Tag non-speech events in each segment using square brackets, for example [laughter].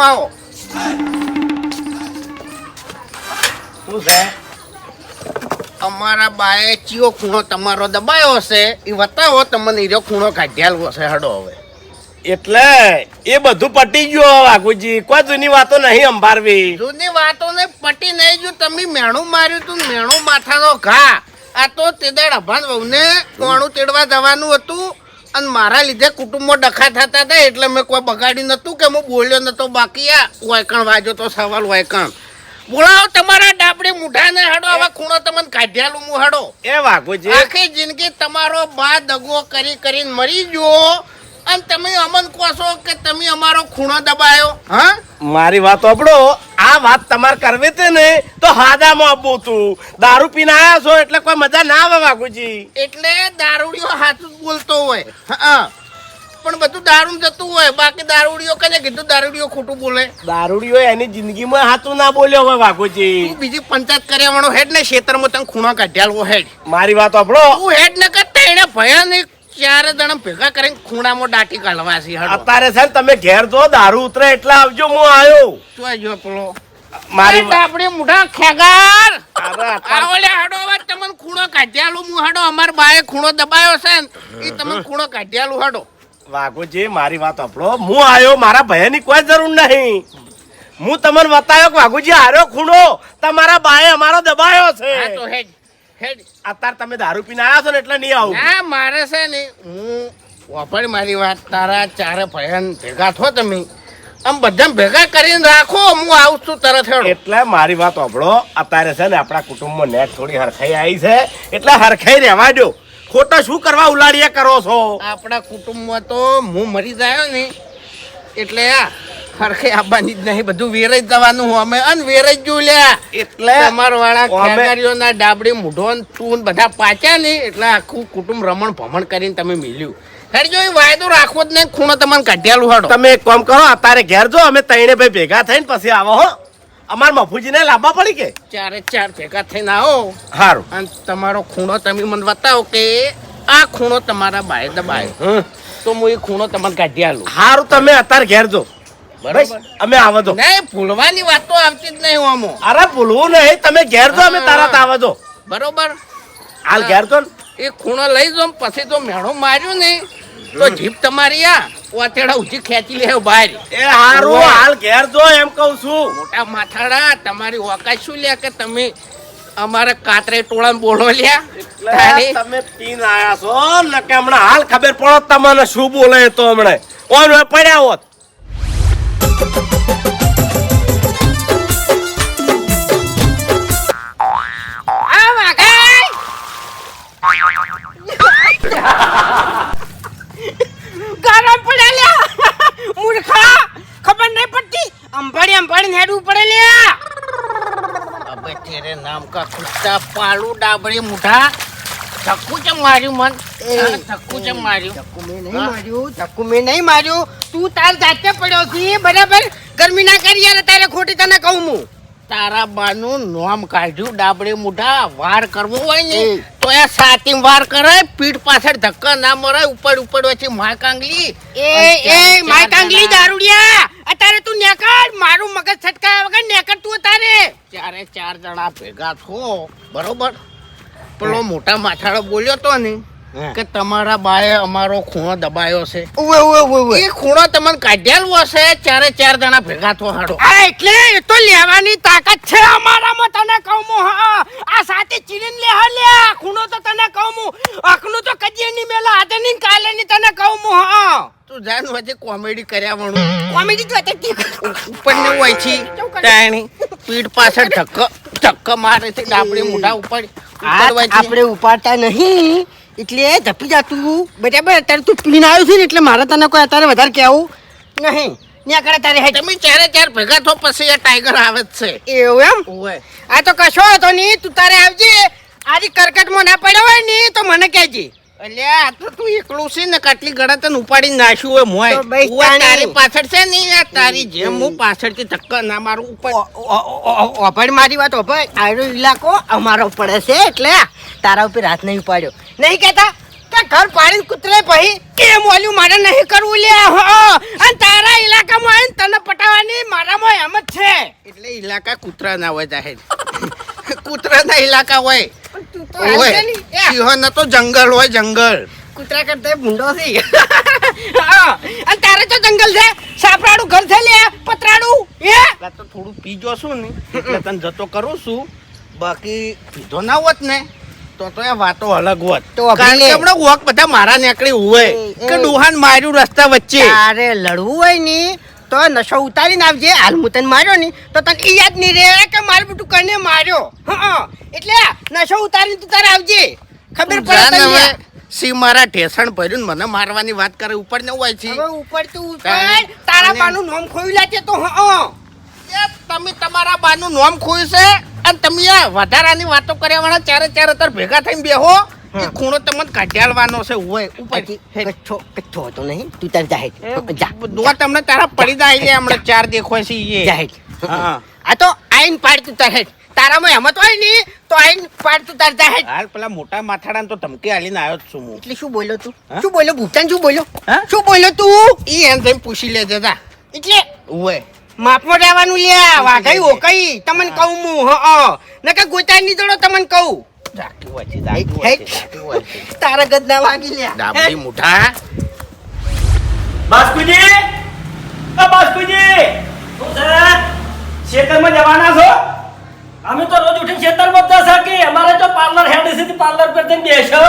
છે આવો. શું છે? અમારા બાએ ચિયો ખૂણો તમારો દબાયો હશે એ બતાવો તમને હીરો ખૂણો કાઢ્યાલો હશે હડો હવે. એટલે એ બધું પટી ગયું વાઘુજી. કોઈ જૂની વાતો નહીં અંભારવી. જૂની વાતો ને પટી નહીં જો તમે મેણું માર્યું તું મેણું માથાનો ઘા. આ તો તેદાડ અભાન વહુને કોણું તેડવા જવાનું હતું? અને મારા લીધે કુટુંબમાં ડખા થતા હતા એટલે મેં કોઈ બગાડી નતું કે હું બોલ્યો નતો બાકી આ વાયકણ વાજો તો સવાલ વાયકણ. બોલાવો તમારા ડાબડી મુઠાને હડો આવા ખૂણો તમને કાઢ્યાલું હું હડો. એ વાઘો આખી જિંદગી તમારો બા દગો કરી કરીને મરી ગયો. અને તમે અમન કહો છો કે તમે અમારો ખૂણો દબાયો? હા? મારી વાત સાંભળો. આ વાત તમારે કરવી હતી ને તો હાદામાં આપવું તું દારૂ પીને આવ્યા છો એટલે કોઈ મજા ના આવે વાઘુજી. એટલે દારૂડીઓ હાથું જ બોલતો હોય. હા. પણ બધું દારૂ જતું હોય. બાકી દારૂડીઓ કને કીધું દારૂડીઓ ખોટું બોલે? દારૂડીઓ એની જિંદગીમાં હાથું ના બોલ્યો હોય વાઘુજી. તું બીજી પંચાયત કર્યા વાળો હેડ ને ખેતરમાં તને ખૂણો કાઢ્યાલો હેડ. મારી વાત સાંભળો. હું હેડ ને કરતા એને ભયાનક ચારે જણા ભેગા કરીને ખૂણામાં દાટી કાઢવા છે અત્યારે છે તમે ઘેર જો દારૂ ઉતરે એટલે આવજો હું આવ્યો શું જો પેલો? મારી આપણે મોઢા ખેગાર. આવલે હાડો વાત તમને ખૂણો કાઢ્યાલું હું હાડો અમાર બાએ ખૂણો દબાયો છે એ તમને ખૂણો કાઢ્યાલું હાડો. વાઘોજી મારી વાત આપણો હું આવ્યો મારા ભયની કોઈ જરૂર નહીં. હું તમને બતાવ્યો કે વાઘુજી હાર્યો ખૂણો. તમારા બાએ અમારો દબાયો છે. તો છે હેડ અત્યારે તમે દારૂ પીને આવ્યા છો ને એટલે નહીં આવું. ના મારે છે ને હું વાપર મારી વાત તારા ચારે ભયન ભેગા થો તમે. આમ બધા ભેગા કરીને રાખો હું આવું છું તરત હેડો એટલે મારી વાત સાંભળો અત્યારે છે ને આપણા કુટુંબમાં નેટ થોડી હરખાઈ આવી છે એટલે હરખાઈ રહેવા દો. ખોટા શું કરવા ઉલાડિયા કરો છો? આપણા કુટુંબમાં તો હું મરી જાય ને એટલે આ હરખે આવવાની જ નહીં બધું વેરાઈ જવાનું હું અમે અન વેરાઈ જ લ્યા. એટલે તમાર વાળા ખેગારીઓના ડાબડી મૂઢો ચૂન બધા પાચ્યા નહીં. એટલે આખું કુટુંબ રમણ ભમણ કરીને તમે મિલ્યું. હેડ જો એ વાયદો રાખવો જ નહીં ખૂણો તમને કાઢ્યાલું હાડો. તમે એક કામ કરો અત્યારે ઘેર જો અમે ત્રણે ભાઈ ભેગા થઈને પછી આવો હો. અમાર મફુજીને લાંબા પડી કે? ચારે ચાર ભેગા થઈને આવો. સારું અને તમારો ખૂણો તમે મને બતાવો કે આ ખૂણો તમારા બાય દબાય. તો હું એ ખૂણો તમને કાઢ્યાલું. સારું તમે અત્યારે ઘેર જો. અમે આવો જો નહીં ભૂલવાની વાત તો આવતી જ નહીં આમો. અરે ભૂલવું નહીં. તમે ઘેર જો અમે તારા આવો બરોબર. હાલ ઘેર એ ખૂણો લઈ જો પછી તો મેળો માર્યું ને તો જીપ તમારી આ ઉજી ખેંચી લે બહાર. એ હારું હાલ ઘેર જો એમ કહું છું. મોટા માથાડા તમારી ઓકાત શું લે કે તમે અમારે કાતરે ટોળા બોલો લ્યા? તમે પીન આયા છો ને કે હમણાં હાલ ખબર પડો તમને શું બોલે તો હમણાં. ઓન પડ્યા હોત. ગરમ પડ્યા લ્યા મૂર્ખા ખબર નહીં પડતી? અંભાડી અંભાડી હેડવું પડે લ્યા અબે તેરે નામ કા કુત્તા પાલુ ડાબડી મુઠા ધક્કુ ચમ માર્યું મન? ધક્કુ ચમ માર્યું? ચક્કુ મેં નહીં માર્યું ચક્કુ મેં નહીં માર્યું. તું તાર જાતે પડ્યો છે બરાબર? ગરમી ના કરી યાર તારે ખોટી તને કહું હું. તારા બાનું નોમ કાઢ્યું ડાબડે મોઢા વાર કરવો હોય ને. તો એ સાતી વાર કરાય પીઠ પાછળ ધક્કા ના મરાય ઉપર ઉપર વચ્ચે માય કાંગલી. એ એ માય કાંગલી દારૂડિયા અત્યારે તું નેકળ મારું મગજ છટકાયા વગર નેકળ તું તારે ચારે ચાર જણા ભેગા છો બરોબર? પેલો મોટા માથાડો બોલ્યો તો ને કે તમારા બાએ અમારો ખૂણો દબાયો છે. એ ખૂણો તમને કાઢેલો હશે ચારે ચાર જણા ભેગા થો હાડો. આ એટલે એ તો લેવાની તાકાત છે અમારામાં તને કહું હું હા આ સાથે ચીરીન લે હા લે આ ખૂણો તો તને કહું હું. અકનું તો કજીએ ની મેલા આજે ની કાલે ની તને કહું હું હા તું જાન વચ્ચે કોમેડી કર્યા વણું. કોમેડી તો હતી ઉપર ને હોય છે તાણી પીઠ પાછળ ધક્કો ધક્કો મારે છે ડાબડી મોઢા ઉપર. આપણે ઉપાડતા નહીં. એટલે ધપી જાતું બરાબર અત્યારે તું પીને આવ્યો છે ને એટલે મારે તને કોઈ અત્યારે વધારે કહેવું નહીં. ત્યાં કરે તારે હેઠ તમે ચારે ચાર ભેગા થો પછી આ ટાઈગર આવે જ છે. એવું એમ? આ તો કશો હતો નહીં તું તારે આવજે. આજે કરકટમાં ના પડ્યો હોય ને તો મને કહેજે. એટલે આ તો તું એકલું છે ને કેટલી ગળા તને ઉપાડી નાખ્યું હોય મોય તારી પાછળ છે ને આ તારી જેમ હું પાછળથી ધક્કા ના મારું ઉપર. ઓભડ મારી વાત ઓભડ આયરો ઇલાકો અમારો પડે છે એટલે તારા ઉપર હાથ નહીં ઉપાડ્યો. નહીં કહેતા? કે ઘર પાડીને કૂતરે પછી કેમ ઓલ્યું મારે નહીં કરવું લે? અને તારા ઇલાકામાં આવીને તને પટાવવાની મારામાં એમ જ છે. એટલે ઇલાકા કૂતરા ના હોય જાહેર. કૂતરા ના ઇલાકા હોય. તો હોય. જંગલ હોય જંગલ. કૂતરા કરતા ભૂંડો છે. [laughs] હા, અને તારે તો જંગલ છે. સાપરાડું ઘર છે લે પતરાડું એ તો થોડું પીજો છું ને. એટલે તને જતો કરું છું. બાકી પીધો ના હોત ને તો તો એ વાતો અલગ હોત. તો કારણ કે હમણાં વોક બધા મારા નીકળી હોય કે એ. ડુહાન માર્યું રસ્તા વચ્ચે. અરે લડવું હોયની તો નશો ઉતારીને આવજે. હાલ હું તને માર્યો ની તો તને ઈ યાદ નહીં રહે કે મારું બધું કને માર્યો? હા એટલે નશો ઉતારીને તું તારે આવજે. ખબર પડે તને સી મારા ઠેસણ ભર્યું મને મારવાની વાત કરે ઉપર ને હોય છે. ઉપર તું ઉપર તારા બાનું નામ ખોઈ લાગે તો હા. એ તમે તમારા બાનું નોમ ખોયું છે? અને તમે આ વધારાની વાતો કર્યા વાળા ચારે ચારે તર ભેગા થઈને બેહો. એ ખૂણો તમને કાઢ્યાલવાનો છે હોય ઉપરથી કચ્છો કચ્છો હતો નહીં? તું તાર જાહેર. જા. દુઆ તમને તારા પડી જાય છે હમણાં ચાર દેખો છે એ. જાહેર. આ તો આઈન પાડ તું તાર તારામાં હેમત હોયની તો આઈન પાડ તું તાર જાહેર હાલ પેલા મોટા માથાડા તો ધમકી આલીને આવ્યો છું હું. એટલે શું બોલ્યો તું? શું બોલ્યો ભૂતાન શું બોલ્યો શું બોલ્યો તું? એ એમ જઈને પૂછી લેજે જા. એટલે હોય માપમાં રહેવાનું લ્યા વાઘાઈ ઓકઈ તમને કહું હું હ નકર ગોતા ની જોડો તમને કહું. જાગતું હોય છે જાગતું હોય છે જાગતું હોય છે. વાગી લ્યા. ડાબડી મુઠા. બાસ્કુજી અ બાસ્કુજી શું છે? ખેતરમાં જવાના છો? અમે તો રોજ ઉઠી ખેતરમાં જ જશા કે અમારે તો પાર્લર હેડ છે પાર્લર પર જઈને બેસો.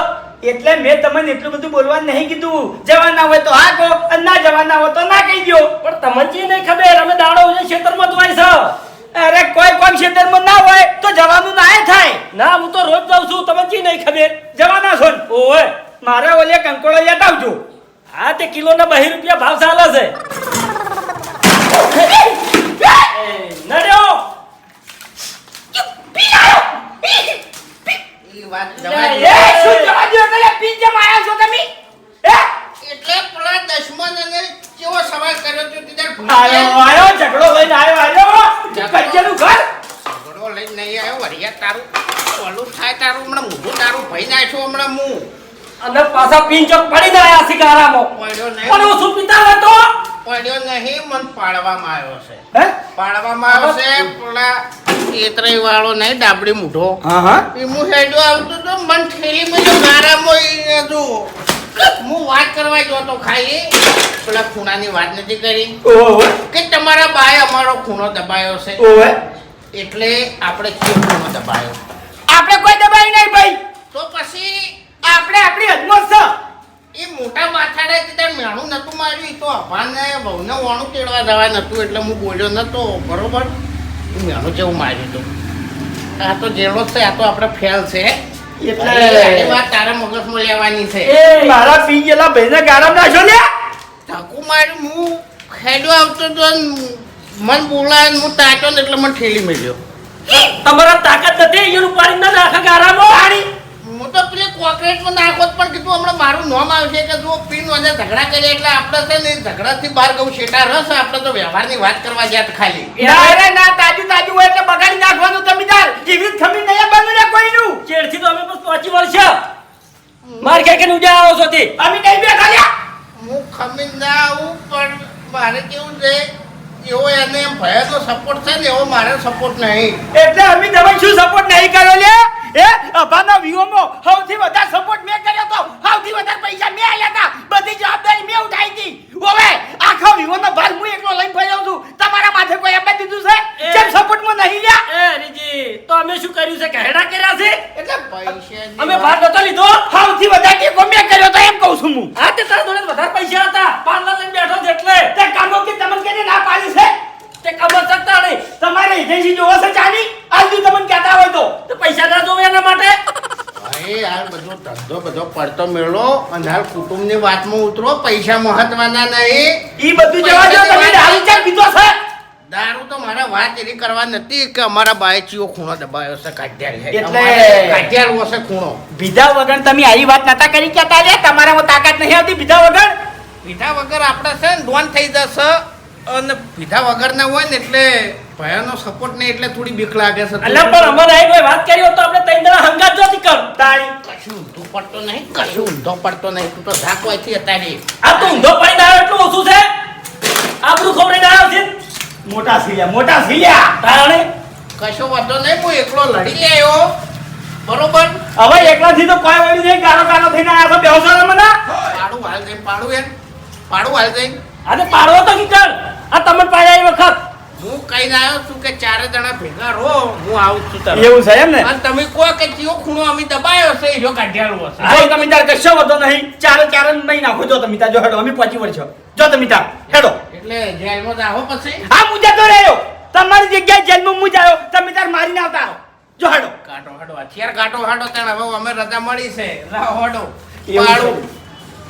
એટલે મેં તમને એટલું બધું બોલવા નહીં કીધું. જવાના હોય તો હા કહો અને ના જવાના હોય તો ના કહી દો. પણ તમને જે નહીં ખબર અમે દાડો ઉજે ખેતરમાં જ હોય છે. અરે કોઈ કોઈ ક્ષેત્રમાં ના હોય તો જવાનું ના થાય. ના હું તો રોજ જાઉં છું તમને જે નહીં ખબર. જવાના છો? ઓય. મારે ઓલે કંકોળો યાદ આવજો. હા તે કિલોના બહી રૂપિયા ભાવ ચાલે છે. નડ્યો. ઈ વાત એ, જવા દે. એ શું જવા દો એટલે પી જેમ આયા છો તમે હે એટલે પેલા દશમન અને કેવો સવાલ કર્યો તો તે દાડ ભૂલી આયો આયો ઝઘડો લઈને આયો આયો કજ્જાનું ઘર. ઝઘડો લઈને નહીં આવ્યો વરિયા તારું. ઓલું થાય તારું હમણાં મોઢું તારું ભઈ નાખ્યો હમણાં હું. અને પાછા પિંચો પડી ગયા સિગારામાં પડ્યો પણ નહીં હું શું પીતા હતો પડ્યો નહીં મન પાડવામાં આવ્યો છે. હે? પાડવામાં આવ્યો છે પેલા કેતરાઈ વાળો નહીં ડાબડી મૂઢો. હા હા. એ હું હેડ્યો આવતો તો મન ઠેલી મેલ્યો ગારામાં ઈ જો હું વાત કરવા જો તો ખાલી પેલા ખૂણાની વાત નથી કરી. કે તમારા બાએ અમારો ખૂણો દબાયો છે. એટલે આપણે કયો ખૂણો દબાયો? આપણે કોઈ દબાઈ નહીં ભાઈ. તો પછી આપણે આપણી હદમાં છે. એ મોટા માથાડે કીધા મેણું નતું માર્યું. ઈ તો અભાને બહુને વાણું તેડવા દવા નતું એટલે હું બોલ્યો નતો બરોબર? મેણું જેવું માર્યું હતું આ તો જેવો છે આ તો આપણે ફેલ છે. એટલે- એટલે વાત તારા મગજમાં લેવાની છે. એ. મારા પી ગયેલા ભાઈને ગારામ નાખો ને ધાકુ માર્યું હું હેડ્યો આવતો તો મન બોલાય હું તાક્યો ને એટલે મને ઠેલી મળ્યો તમારા તાકાત નથી અહીંયા પાણી ના નાખે ગારામાં પાણી હું તો પેલી કોકરેટમાં નાખો પણ કીધું હમણાં મારું નોમ આવશે કે જો પીન વજે ઝઘડા કરીએ એટલે આપણે છે ને ઝઘડાથી બહાર ગયું શેટા રસ આપણે તો વ્યવહારની વાત કરવા જ્યાં ખાલી. ના રે ના તાજુ તાજુ હોય એટલે બગાડી નાખવાનું જમીદાર જીવિત ખમી નહીં બનવું ને કોઈનું. ચેડથી તો અમે બસ પહોંચી વળશે. માર કે કે ઉજા આવો છો તે? અમે કઈ બેઠા લ્યા હું ખમી ના આવું પણ મારે કેવું છે એવો એને એમ ભયનો સપોર્ટ છે ને એવો મારે સપોર્ટ નહીં. એટલે અમે તમે શું સપોર્ટ નહીં કર્યો લે? એ અભાના વિહોમાં સૌથી વધારે સપોર્ટ મેં કર્યો તો સૌથી વધારે પૈસા મેં આલ્યા હતા. બધી જવાબદારી મેં ઉઠાઈ હતી. હવે આખા વિહોનો ભાર હું એકલો લઈને ફર્યો છું. તમારા માથે કોઈ આપી દીધું છે. જેમ સપોર્ટમાં નહીં લ્યા? એ રીજી તો અમે શું કર્યું છે? કહેડા હેડા કર્યા છે? એટલે પૈસા અમે ભાગ નતો લીધો. સૌથી વધારે ટેકો મેં કર્યો તો એમ કહું છું હું. હા તે તારા જોડે વધારે પૈસા હતા. પાર્લર લઈને બેઠો છે એટલે. તે કામો કે તમને કેને ના પાડી છે? તે ખબર શકતા નહીં. તમારે એજન્સી જોવો છે ચાની? આજુ તમને કહેતા હોય તો. તો પૈસા ના જોવે એના માટે? ભાઈ હાલ બધો ધંધો બધો પડતો મેળો અને હાલ કુટુંબની વાતમાં ઉતરો પૈસા મહત્વના નહીં. ઈ બધું જવા દો તમે દારૂ ચા પીધો છે. દારૂ તો મારા વાત એવી કરવા નથી કે અમારા બાયચીઓ ખૂણો દબાયો છે કાઢ્યાલ છે. એટલે- કાઢ્યાલ હશે ખૂણો. બીજા વગર તમે આવી વાત નતા કરી કેતા જાય તમારામાં તાકાત નહીં આવતી બીજા વગર? બીજા વગર આપણે છે ને ડોન થઈ જશે. અને પીધા વગર ના હોય ને એટલે ભયાનો સપોર્ટ નહીં એટલે થોડી બીક લાગે છે અલ્યા પણ અમર આઈ ભાઈ વાત કરી તો આપણે ત્રણ જણા હંગાત જોતી કર કશું ઊંધો પડતો નહીં કશું ઊંધો પડતો નહીં. તું તો ઝાકવાથી અત્યારે આ તો ઊંધો પડી ના એટલું ઓછું છે. આબરૂ ખોબરીને ના છે. મોટા સીલ્યા મોટા સીલ્યા તારણે કશો વાંધો નહીં કોઈ એકલો લડી લેયો બરોબર? હવે એકલાથી તો કોઈ વળી નહીં ગારો ગારો થઈને આયા છો બેહો મને? પાડું હાલ જઈ પાડું એમ. પાડું હાલ જઈ આજે પાડો તો કી કર આ તમે પાડ્યા એ વખત. હું કહીને આવ્યો છું કે ચારે જણા ભેગા રહો હું આવું છું તારે એવું છે એમ ને અને તમે કહો કે ચિયો ખૂણો અમે દબાયો છે જો કાઢ્યાલો હશે. જો તમે તાર કશો વધો નહીં. ચારે ચારે નહીં નાખો. જો તમે તાર જો હેડો અમે પહોંચી વળશો. જો તમે તાર હેડો. એટલે જેલમાં જાઓ પછી? હા હું જતો રહ્યો. તમારી જગ્યાએ જેલમાં હું જાયો તમે તાર મારીને આવતા રહો. જો હેડો. કાટો હેડો અત્યારે કાટો હેડો તણ હવે અમે રજા મળી છે. હાડો. પાડું.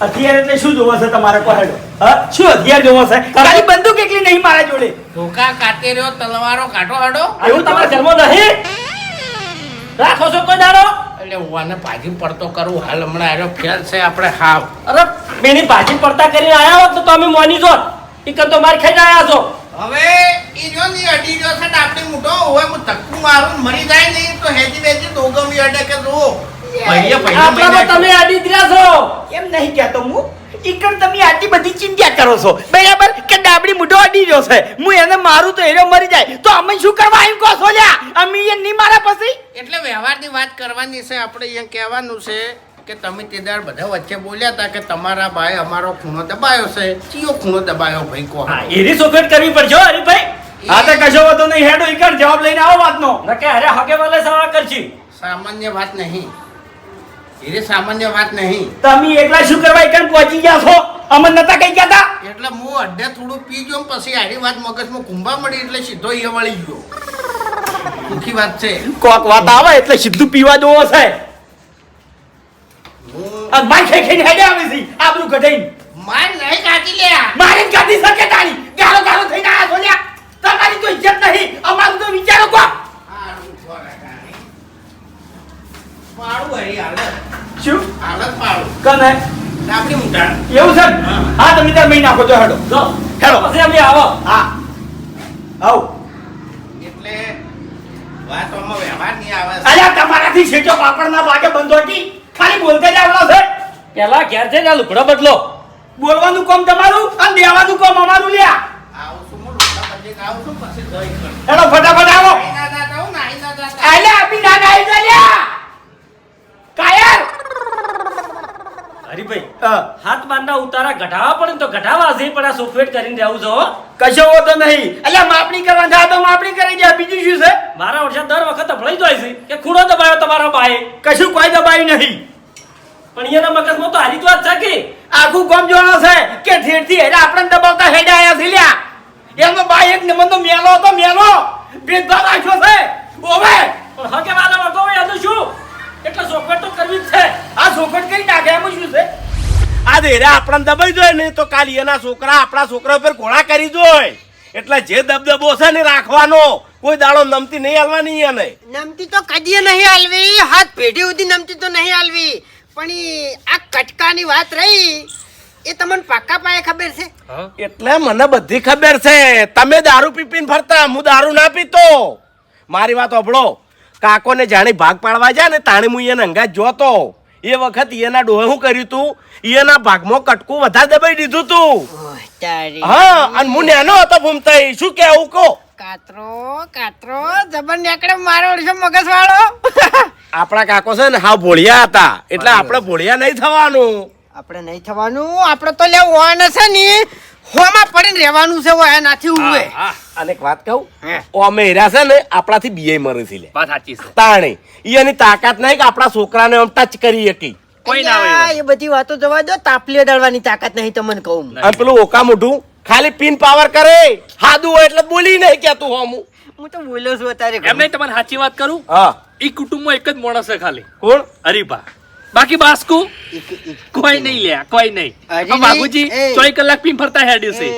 હથિયાર એટલે શું જોવો છે તમારે કહો હા? શું હથિયાર જોવો છે? તારી બંદૂક એકલી નહીં મારા જોડે. ધોકા કાતેર્યો તલવારો કાઢો હડો. એવું તમારા જન્મ નહીં? રાખો છો કોઈ દાડો? એટલે હું આને ભાજી પડતો કરું હાલ હમણાં આર્યો ફેર છે આપણે હાવ. અરે મેની ભાજી પડતા કરીને આયા હોત તો તમે મોની જો ઈકન તો માર ખાઈ આયા છો. હવે એ જો ની અડી ગયો છે આપણે મોટો હોય હું ધક્કું મારું મરી જાય નહીં તો હેજી બેજી દોગમી અડે કે જો તમે આડી રહ્યા છો. એમ નહીં કહેતો હું. ઈકણ તમે આટલી બધી ચિંતા કરો છો. બરાબર? કે ડાબડી મુઢો અડી રહ્યો છે. હું એને મારું તો એરો મરી જાય. તો અમે શું કરવા એમ કહો છો લ્યા? અમે એ નહીં મારા પછી? એટલે વ્યવહારની વાત કરવાની છે. આપણે અહીંયા કહેવાનું છે કે તમે તે દાડ બધા વચ્ચે બોલ્યા હતા કે તમારા ભાઈ અમારો ખૂણો દબાયો છે. ચિયો ખૂણો દબાયો ભાઈ કો હા એની સોફેટ કરવી પડશે હો હરીભાઈ હા તો કશો વાંધો નહીં. હેડો ઈકણ જવાબ લઈને આવો વાતનો. નકે અરે હકે વાલે સવા કરશી. સામાન્ય વાત નહીં. એ સામાન્ય વાત નહીં. તમે એકલા શું કરવા ઈકણ પહોંચી ગયા છો? અમન નતા કઈ કહેતા? એટલે હું અડધે થોડું પી ગયો પછી આરી વાત મગજમાં કુંભા મળી એટલે સીધો એ વળી ગયો. દુઃખી વાત છે. કોક વાત આવે એટલે સીધું પીવા જોવો છે. આ માર ખાઈ ખાઈને હેડે આવે છે આબરૂ કઢાઈને માર નહીં કાઢી લે મારી કાઢી શકે તારી ગારો ગારો થઈને આયા છો લ્યા તમારી તો ઇજ્જત નહીં અમારું તો વિચારો કો હારું ખોરાક આને. પાડું હરી હાલત શું હાલત પાડું કને મુટા એવું છે? હા. તમે ત્યાં મહી નાખો જો હેડો. જો હેડો. પછી અમે આવો. હા. આવો. એટલે વાત વ્યવહાર નહીં આવે. અલ્યા તમારાથી શેઠો પાપડના ભાગે બંધોટી ખાલી બોલતે જ આવડો છે. પેલા ઘેર જઈને આ લુગડો બદલો. બોલવાનું કામ તમારું અને દેવાનું કામ અમારું લ્યા. આવું છું હું લુગડા બદલીને આવું છું પછી દહીં હેડો ફટાફટ આવો. ના ના આપી ના લ્યા. કાયર હરીભાઈ હાથ બાંધા ઉતારા ઘટાવા પડે તો ઘટાવા છે પણ આ સોફ્ટવેર કરીને રહેવું છો હો. કશો હોતો નહીં. એટલે માપણી કરવા થાય તો માપણી કરી દે બીજું શું છે? મારા વર્ષે દર વખત અફળાઈ જાય છે કે ખૂણો દબાયો તમારા બાએ કશું કોઈ દબાયું નહીં. પણ એના મગજમાં તો હારી વાત છે કે? આખું ગામ જોણો છે કે ઠેરથી હેડા આપણને દબાવતા હેડા આયા છે લ્યા. એનો ભાઈ એક નંબરનો મેલો હતો મેલો. ભેદભાવ રાખ્યો છે. ઓવે. પણ હકે વાલા હોય તો શું? એટલે સોફેટ તો કરવી જ છે. આ સોફટ કરી નાખે એમ શું છે? આ દેરે આપણને દબાઈ જોઈએ ને તો કાલ એના છોકરા આપણા છોકરા ઉપર ઘોડા કરી જોઈએ એટલે જે દબદબો છે ને રાખવાનો. કોઈ દાડો નમતી નહીં હાલવાની એને નમતી તો કદી નહીં હાલવી. હાથ પેઢી સુધી નમતી તો નહીં હાલવી. પણ આ કટકાની વાત રહી એ તમને પાકા પાયે ખબર છે? એટલે મને બધી ખબર છે. તમે દારૂ પીપીને ફરતા હું દારૂ ના પીતો. મારી વાત ઓભળો કાકોને જાણે ભાગ પાડવા જાય ને તાણે હું એને અંગાત જોતો. એ વખત એના ડોહે શું કર્યું તું? એના ભાગમાં કટકું વધારે દબાઈ દીધું તું. હા અને હું નેનો હતો ભૂમતા શું કેવું કહો? કાતરો કાતરો જબર નેકડે મારો ઓળશો મગજ વાળો [laughs] આપણા કાકો છે ને હા ભોળિયા હતા. એટલે આપણે ભોળિયા નહીં થવાનું. આપણે નહીં થવાનું આપણે તો લેવું છે ને. હોમાં પડીને રહેવાનું છે ઓય નાથી ઉવે. અને એક વાત કહું? ઓમે છે ને આપણાથી બીએ મરે છે લે. વાત સાચી છે. તાણે. એની તાકાત નહીં કે આપણા છોકરાને આમ ટચ કરી શકી કોઈ ના હોય એ બધી વાતો જવા દો તાપલી ડળવાની તાકાત નહીં તમને કહું અને પેલું ઓકા મોઢું ખાલી પિન પાવર કરે. હાદું હોય એટલે બોલી નહીં કેતું હોમું. હું તો બોલ્યો છું અત્યારે એમ નહીં તમને સાચી વાત કરું? હા. એ કુટુંબમાં એક જ માણસ છે ખાલી. કોણ? હરીભા. બાકી બાસ્કુ? કોઈ નહીં લે કોઈ નહીં. બાબુજી ચોઈ કલાક પીન ફરતા હેડ્યું છે.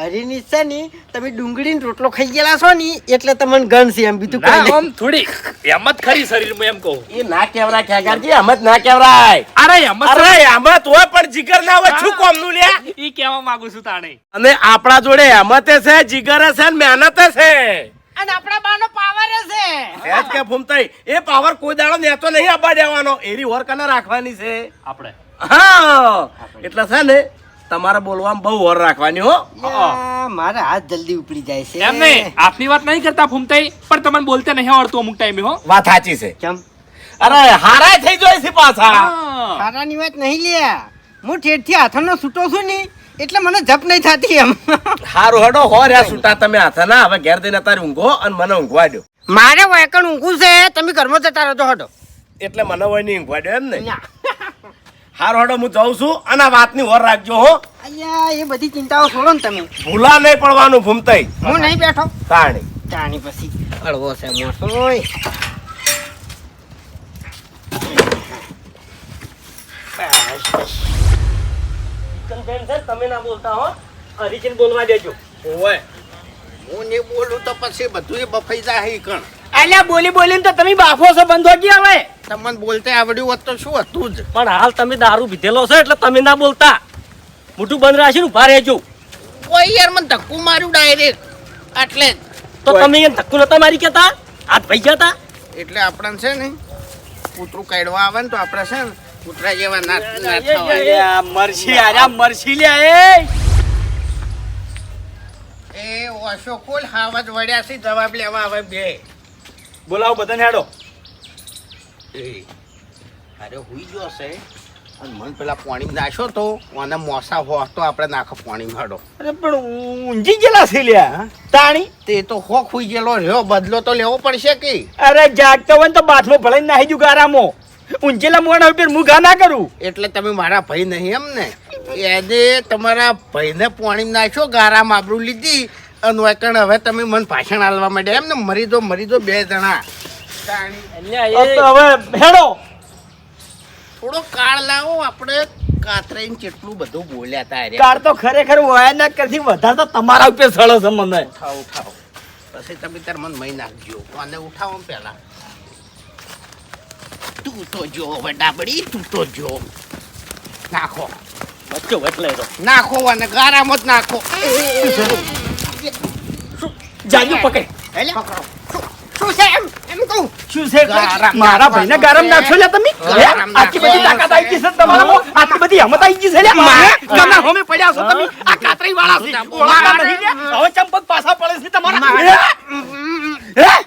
હરીની છે ને તમે ડુંગળીનો રોટલો ખાઈ ગયેલા છો ને એટલે તમને ગન છે એમ બીજું કઈ નહીં. આમ થોડી એમ જ ખરી શરીરમાં એમ કહું. એ ના કેવરા ખેગારજી એમ જ ના કેવરાય. અરે એમ અરે એમાં તોય પણ જીગર ના હોય શું કોમનું લે? ઈ કેવા માંગુ છું તાણે. અને આપણા જોડે એમતે છે જીગર છે ને મહેનત છે. અને આપણા બાનો પાવર છે. એજ કે ફૂમતાઈ એ પાવર કોઈ દાડો નેતો નહીં આપવા દેવાનો. એરી ઓર કને રાખવાની છે? આપણે. હા. એટલે છે ને તમારે બોલવામાં બહુ ઓર રાખવાની હો. મારે મારા હાથ જલ્દી ઉપડી જાય છે. એમ નહીં. આપની વાત નહીં કરતા ફૂમતાઈ પણ તમને બોલતે નહીં આવડતું અમુક ટાઈમે હો. વાત સાચી છે. કેમ અરે હારા થઈ જાય છે પાછા. હારાની વાત નહીં લ્યા. હું ઠેઠથી હાથનો છૂટો છું ને એટલે મને જપ નહીં થતી એમ. હારું હડો હો રહ્યા છૂટા તમે હાથે. હવે ઘેર દઈને તારે ઊંઘો અને મને ઊંઘવા દો મારે વાયકણ ઊંઘું છે તમે ઘરમાં જતા રહો હડો. એટલે મને હોય નહીં ઊંઘવા દો એમ ને? હારો હડો હું જાઉં છું અને આ વાતની ઓર રાખજો હો. અહીંયા એ બધી ચિંતાઓ છોડો ને તમે. ભૂલા નહીં પડવાનું ભૂમતાઈ. હું નહીં બેઠો. તાણી. તાણી પછી હળવો છે મોસો ઓય. તમે ના બોલતા હો. હરીચીને બોલવા દેજો. ઓય હું નહીં બોલું તો પછી બધું બફાઈ જાય કણ અલ્યા બોલી બોલીને તો તમે બાફો છો બંધો ગયા હવે. તમને બોલતે આવડ્યું હોત તો શું હતું જ. પણ હાલ તમે દારૂ પીધેલો છો એટલે તમે ના બોલતા. મોટું બંધ રાખીને ઊભા રહેજો. કોઈ યાર મને ધક્કું માર્યું ડાયરેક્ટ એટલે તો તમે એને ધક્કુ નતા મારી કેતા હાથ ભાઈ ગયા તા? એટલે આપણને છે ને કૂતરું કાઢવા આવે ને તો આપણે છે ને કૂતરા જેવા ના ના. અલ્યા, મરસી આર્યા મરસી લ્યા એ! એ ઓશો કોલ હાવજ વળ્યા છે જવાબ લેવા આવે બે. બોલાવો બધાને હેડો. એ અરે હુઈ ગયો છે અને મન પેલા પાણી નાખ્યો તો અને મોસા હો તો આપણે નાખો પાણી હાડો અરે પણ ઊંઘી ગયેલા છે લ્યા તાણી? તે તો હો ખુઈ ગયેલો રહ્યો બદલો તો લેવો પડશે કે? અરે જાગતો હોય ને તો બાથમાં ભલે નાહી જુ ગારામાં ઊંચેલા મોડા ઉપર હું ના કરું. એટલે તમે મારા ભાઈ નહીં એમ ને. એને તમારા ભાઈને પાણી નાખ્યો ગારા માબરું લીધી અને વાકણ હવે તમે મને ભાષણ આલવા માંડ્યા. એમ ને મરી દો મરી દો બે જણા. તાણી. આ તો હવે હેડો. થોડો કાળ લાવો આપણે કાતરાઈને કેટલું બધું બોલ્યા તા કાળ તો ખરેખર વાયના કરતી વધારે તો તમારા ઉપર સળો છે મને. ઉઠાવ ઉઠાવ. પછી તમે તાર મને મહી નાખજો. અને ઉઠાવો ને પેલા તું તો જો વડાબડી તૂટો જો. નાખો. બચ્ચો એટલે તો. નાખો અને ગારામાં જ નાખો. જાજુ પકડ. એટલે શું શું છે એમ? એમ કહું. શું છે? ગારામ મારા નાખો. ભાઈને ગારમ નાખશો લ્યા તમે? આટલી બધી તાકાત આવી ગઈ છે તમારામાં? આટલી બધી હિંમત આવી ગઈ છે લ્યા? મારે- હોમે પડ્યા છો તમે. આ કાતરી વાળા છે. ઓળખતા નહીં લ્યા? હવે ચંપક પાછા પડે છે તમારા?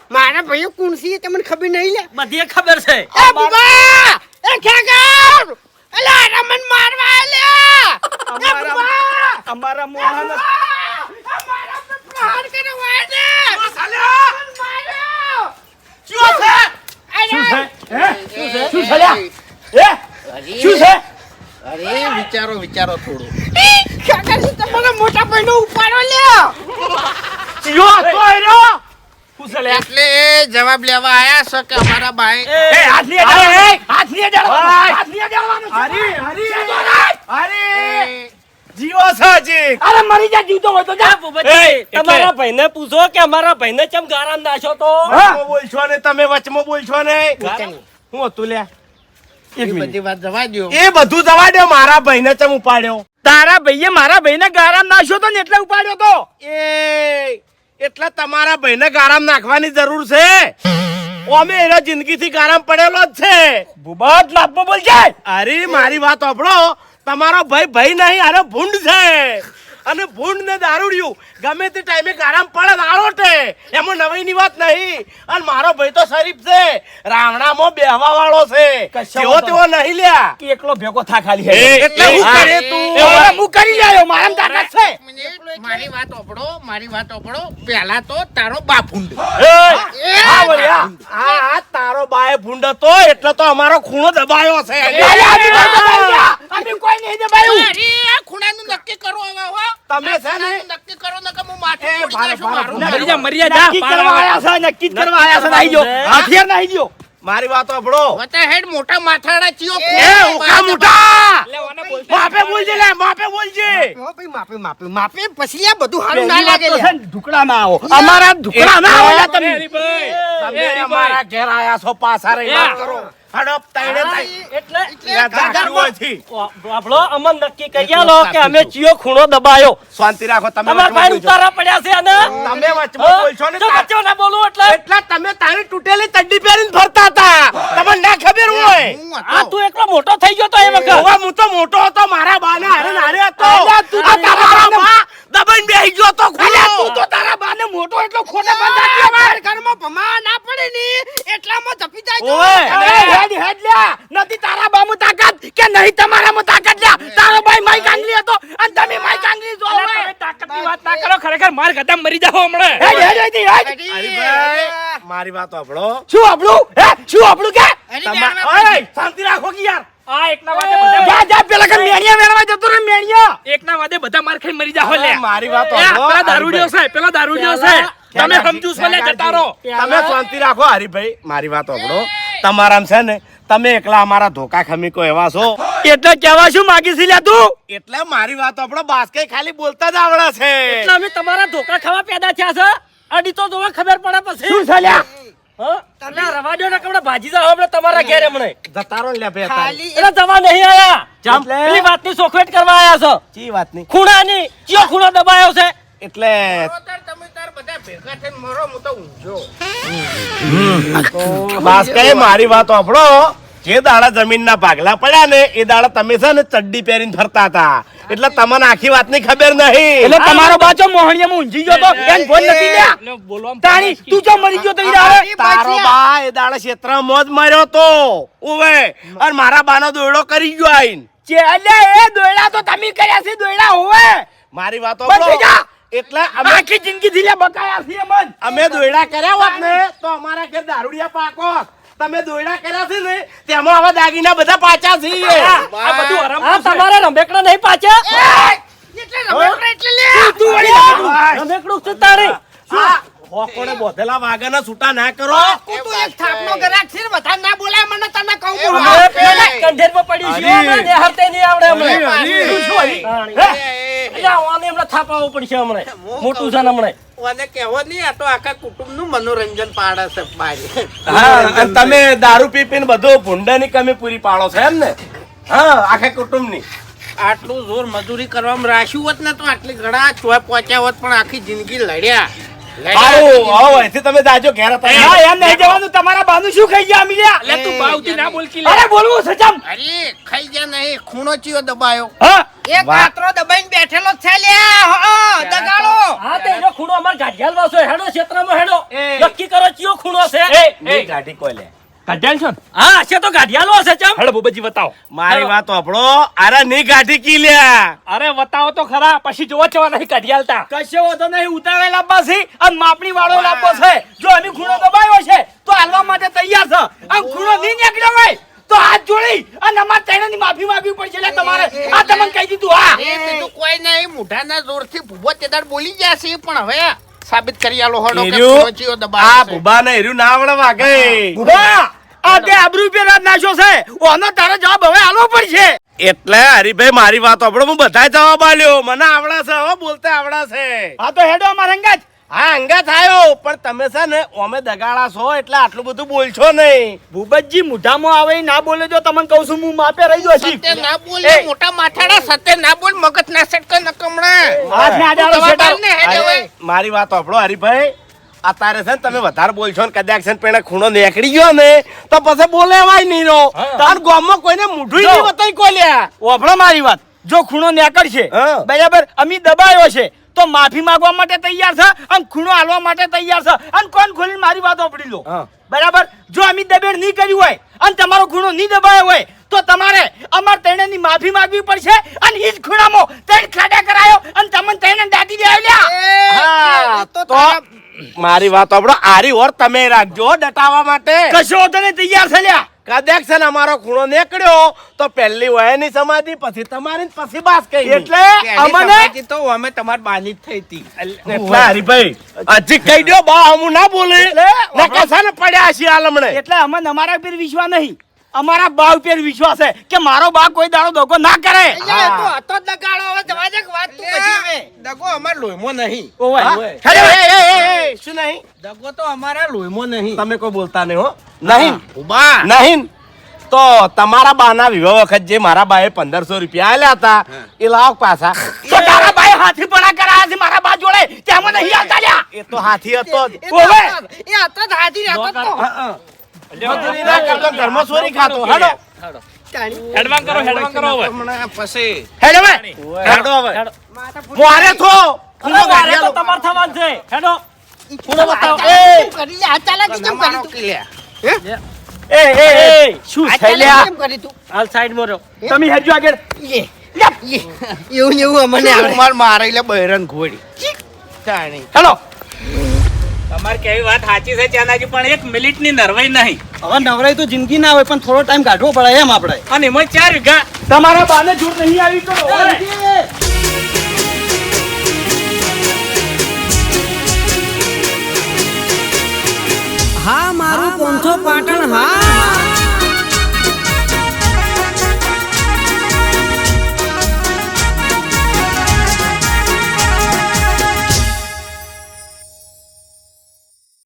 મારા ભાઈઓ કોણ છે તમને ખબર નહીં લે? બધી ખબર છે. એ બુબા! એ ખેગર અલા રમન મારવા લે અમારા અમારા મોહન અમારા પ્રહાર કરે વાડે સાલ્યા! માર્યો! શું છે? શું છે? શું છે શું છે? અરે વિચારો વિચારો થોડું ખેગર છે તમારા મોટા ભાઈનો ઉપાડો લ્યો યો તો એનો શું છે લ્યા? એટલે એ જવાબ લેવા આયા છો કે અમારા ભાઈ એ હાથ જાઓ, એ, હાથ લઈ જાઓ, હાથ લઈ જાવાનું છે. એ, જીવો છો અરે મરી જા જીવતો હોય તો જા. ભૂપતજી તમારા ભાઈને પૂછો કે અમારા ભાઈને કેમ ગારામ નાશો તો? વચમાં બોલશો ને તમે વચમાં બોલશો ને? હું હતું લે એ બધી વાત જવા દ્યો. એ બધું જવા દો મારા ભાઈને ચમ ઉપાડ્યો. તારા ભાઈએ મારા ભાઈને ગારામ નાખ્યો તો ને એટલે ઉપાડ્યો તો? એ. એટલે તમારા ભાઈને ગારામ નાખવાની જરૂર છે. અમે એનો જિંદગીથી ગારામ પડેલો જ છે. ભૂબત લાભમાં બોલ જાય અરે મારી વાત સાંભળો. તમારો ભાઈ ભાઈ નહીં અરે ભૂંડ છે. અને ભૂંડ ને દારૂડિયું ગમે તે ટાઈમે ગારામ પડે નાળોટે એમાં નવાઈની વાત નહીં અને મારો ભાઈ તો શરીફ છે રાવણામાં બેહવા વાળો છે તેવો તેવો નહીં લ્યા કે એકલો ભેગો થા ખાલી હે એટલે હું કરે તું હું કરી જાયો મારા તાકાત છે મારી વાત ઓપડો મારી વાત ઓપડો પહેલા તો તારો બાપુંડ હા વળ્યા. આ તારો બાએ ભૂંડ હતો એટલે તો અમારો ખૂણો દબાયો છે અમે કોઈ નહીં દબાયું. અરે આ ખૂણાનું નક્કી કરો હવે હો તમે છે ને નક્કી કરો ને કે હું માથે એ, ફોડી ભારો, નાખું ભારો, મારું. મરી જા મરી જા જા નક્કી કરવા આયા છે નક્કી કરવા આયા છે નાહી જો હાથિયાર નાહી જો મારી વાત સાંભળો. વતા હેડ મોટા માથાડા ચિયો એ લે, બોલતે માપે બોલજે લે માપે બોલજે. ભાઈ માપે માપે માપે પછી લ્યા બધું હારું ના લાગે ઢુકડા ના આવો. અમારા ઢુકડા ના આવો તમે. તમે અમારા ઘેર આયા છો પાછા રહી વાત કરો. હડપ તાઈને તાઈ. એટલે લે, ઝાંખ્યું હોયથી. બાબલો અમન નક્કી કરી આલો કે અમે ચિયો ખૂણો દબાયો. શાંતિ રાખો તમે તમારા ભાઈ ઉતારા પડ્યા છે અને? તમે વચમાં બોલશો ને વચ્ચે ના બોલું એટલે? એટલા તમે તારી તૂટેલી ચડ્ડી પહેરીને ફરતા હતા. તમને ના ખબર હોય. આ તું એટલો મોટો થઈ ગયો તો એ વખત. હું તો મોટો હતો મારા બાને હારે નારે હતો. આ તો બા દબાઈને બેહી ગયો તો ખોલે તું તો તારા બાને મોટો એટલો ખોટો બંધા કે ઘર ઘરમાં ભમા ના પડે ને એટલામાં જપી જાય. અરે, હેડ, હેડ લ્યા. નથી તારા બામુ તાકાત કે નહીં તમારામાં તાકાત લ્યા. તારો ભાઈ માઈ કાંગલી હતો અને તમે માઈ કાંગલી જો હવે. તાકાતની વાત ના કરો ખરેખર માર ગદમ મરી જાવ હમણાં. હેડ, હેડ, હેડ. હરીભાઈ, મારી વાત આપણો શું આપણું હે શું આપણું કે? ઓય, શાંતિ રાખો કે યાર. આ એકના વાદે બધા જા જા પેલા કે મેણિયા વેણવા જતો રે મેણિયા! એકના વાદે બધા માર ખાઈને મરી જાઓ લે. મારી વાત એ, પેલા દારૂડિયો છે પેલા દારૂડિયો છે. તમે સમજુ છો લે જતા તમે શાંતિ રાખો હરીભાઈ. મારી વાત સાંભળો. તમારામ છે ને તમે એકલા અમારા ધોકા ખમીકો એવા છો. એટલે કેવા શું માગી છે લ્યા તું? એટલે મારી વાત આપણો બાસ્કે ખાલી બોલતા જ આવડે છે. એટલે અમે તમારા ધોકા ખાવા પેદા થયા છે. અડી તો જોવા ખબર પડે પછી. શું છે લ્યા રવા દ્યો ને કે ભાજી જાઓ આપણે તમારા ઘેર હમણાં. જતા રહો બે ખાલી એટલે જવા નહીં આયા. ચમ? પેલી વાતની સોખવેટ કરવા આયા છો. ચી વાત નહીં ખૂણાની ચિયો ખૂણો દબાયો છે? એટલે તમે તાર બધા ભેગા થઈને મરો હું તો ઊંઘ્યો બાસ્કે મારી વાત સાંભળો. જે દાડા જમીનના ભાગલા પડ્યા ને એ દાડા તમે છે ને ચડ્ડી પહેરીને ફરતા હતા. એટલે તમને આખી વાતની ખબર નહીં. એટલે તમારો બાચો મોહણીયામાં ઊંઝી ગયો તો એને ફોન નથી લ્યા? તાણી તું જો મરી ગયો તો ઈ તારો બા એ દાડા ક્ષેત્રમાં જ મર્યો તો. ઓવે અને મારા બાનો દોયડો કરી ગયો આઈન. જે અલ્યા એ દોયડા તો તમે કર્યા છે દોયડા હોવે મારી વાતો જા. એટલે અમે આખી જિંદગી થી લ્યા બકાયા છે મન અમે દોયડા કર્યા હોત ને તો અમારા ઘર દારૂડિયા પાકો તમે દોયડા કર્યા છે ને તેમાં આવા દાગીના બધા પાછા છે આ બધું આ તમારે રમેકડા નહીં પાછા એટલે રમેકડા એટલે લે. તું વળી રમેકડું છે તારે હોકોને બોધેલા વાગાના છૂટા ના કરો તું તો એક થાપનો ગરાક છે ને બધા ના બોલાય મને તને કહું છું. અમે પેલા પર પડી છે હરી. હમણાં નહીં આવડે હમણાં. હરી, હરી. શું હરી? એટલે આને હમણાં થાપાવવું પડશે હમણાં મોટું છે ને હમણાં કહેવો નહીં આ તો આખા કુટુંબનું મનોરંજન પાડે છે બારી. હા અને તમે દારૂ પી પીને બધું ભૂંડાની કમી પૂરી પાડો છો એમ ને? હા આખા કુટુંબની. આટલું જોર મજૂરી કરવામાં રાખ્યું હોત ને તો આટલી ઘણા ચોય પહોંચ્યા હોત પણ આખી જિંદગી લડ્યા. આવું આવો અહીંથી તમે જાજો ઘેર હતા. હા એમ નહીં જવાનું તમારા બાનું શું ખાઈ ગયા એટલે તું ભાવથી ના બોલકી અરે બોલવું છે અરે ખાઈ ગયા નહીં ખૂણો ચિયો દબાયો. હા એક કાતરો દબાઈને બેઠેલો છે લ્યા. હો દગાડો. હા તે એનો ખૂણો અમાર ગાઢિયાલ વાસો હેડો ક્ષેત્રમાં હેડો. નક્કી કરો ચિયો ખૂણો છે. એ એ. ગાઢી કોઈ લે. ગાઢિયાલ છો હા છે તો ગાંઠિયાલો છે ચમ. હેડો બુબજી બતાવો મારી વાત આપણો અરે ની ગાડી કી લ્યા? અરે બતાવો તો ખરા પછી જોવા જવા નહીં ગાઢિયાલતા કશે વાંધો નહીં ઉતારે લાવવા છે અને માપણી વાળો લાવવો છે. જો અમે ખૂણો દબાયો છે તો હાલવા માટે તૈયાર છે. આ ખૂણો નહીં નીકળ્યો હોય તો હાથ જોડી અને અમારે તેનાની માફી માંગવી પડશે એટલે તમારે. આ તમને કહી દીધું હા. એ બીજું કોઈ નહીં મોઢાના જોરથી ભૂવો તે દાડ બોલી ગયા છે પણ હવે સાબિત કરી આલો હડો કે પહોંચ્યો દબા આ છે. ભૂબા ને હેર્યું ના આવડે વાગે. ભૂબા આ તે આબરૂ પે રાત નાખ્યો છે. ઓનો તારો જવાબ હવે આલો પડશે. એટલે હરીભાઈ મારી વાત આપડે હું બધા જવાબ આલ્યો. મને આવડા છે હો બોલતા આવડા છે. હા તો હેડો અમારે અંગાજ હા અંગા થાયો. પણ તમે છે ને અમે દગાડા છો એટલે આટલું બધું બોલશો નહીં. ભૂપતજી મુઢામાં આવે ના બોલે જો તમને કહું છું હું માપે રહી ગયો સત્ય ના બોલ મોટા માથાડા સત્ય ના બોલ મગજ ના સટકે નકમણા. હાથ ને આડાડો દવા છેડાડો. બાર ને હેડે હવે. અરે, મારી વાત આપણો હરીભાઈ. અત્યારે છે ને તમે વધારે બોલશો ને કદાચ છે ને પેલા ખૂણો નીકળી ગયો ને તો પછી બોલેવાય નહીં રો તાર ગામમાં કોઈને મૂઢું. નહીં બતાવી કોલ્યા. ઓભળો મારી વાત. જો ખૂણો નીકળશે હા. બરાબર અમી દબાયો છે તો માફી માંગવા માટે તૈયાર છે અને ખૂણો હાલવા માટે તૈયાર છે. અને કોણ ખોલીને મારી વાત સાંભળી લો? બરાબર? જો અમી દબેડ નહીં કર્યું હોય અને તમારો ખૂણો નહીં દબાયો હોય તો તમારે અમાર તેણેની માફી માંગવી પડશે અને ઈ જ ખૂણામાં ત્રણ ખાડા કરાયો અને તમને તેણે દાટી દે આવ્યા. તો તો મારી વાત સાંભળો આરી ઓર તમે રાખજો હો ડટાવા માટે. કશો તને તૈયાર છે લ્યા. કદાચ છે ને અમારો ખૂણો નીકળ્યો તો પહેલી વયની સમાધિ પછી તમારી પછી બાસ કહી એટલે અમને તો અમે તમારી બાલી જ થઈ હતી. એટલે હરીભાઈ હજી કહી દો બા હમું ના બોલે. ને પડ્યા છીએ આલમણે એટલે અમને અમારા પર વિશ્વાસ નહીં. અમારા બા ઉપર વિશ્વાસ છે કે મારો બા કોઈ દાડો દગો ના કરે. એ તો હતો જ દગાડો. હવે જવા દે વાત તું પછી હવે. દગો અમાર લોહીમાં નહીં? એ, એ, એ, એ, શું નહીં? દગો તો અમારા લોહીમાં નહીં. તમે કોઈ બોલતા નહીં હો. નહીં. ઊભા. નહીં. તો તમારા બાના વિવાહ વખત જે મારા બાએ પંદરસો રૂપિયા આલ્યા હતા એ લાવ પાછા. તો તારા ભાઈ હાથી પણા કરાયા છે મારા બા જોડે. ત્યાં નહીં આવતા એ તો હાથી હતો. એ હતા. એ હતા જ હાથી રહેતો જ તો. મજૂરી ના કરતો ઘરમાં ચોરી ખાતો હેડો. હેડવાન કરો હેડવાન કરો હવે. પછી હેડો બે હેડો. હવે. હેડો. થો અરે મારે તો તમારે થવાનું છે. હેડો. પૂરો બતાવો. કેમ કરી લે? આ ચાલાકી કેમ કરી તું? કિલ્યા એ. એ એ એ. શું થઈ ચાલાકી કેમ કરી તું? હાલ સાઈડમાં તમે હેડજો આગળ. લે. લે. એવું એવું અમને આવડે. માર મારે એટલે બહેરન ઘોડી. હેલો. તમારે કેવી વાત સાચી છે ચાંદાજી પણ એક મિનિટની નરવાઈ નહીં. હવે નવરાઈ તો જિંદગી ના હોય પણ થોડો ટાઈમ કાઢવો પડે એમ આપણે. અને એમાં ચાર વીઘા તમારા બાને જૂર નહીં આવી તો હા મારું પોંચો પાટણ હા.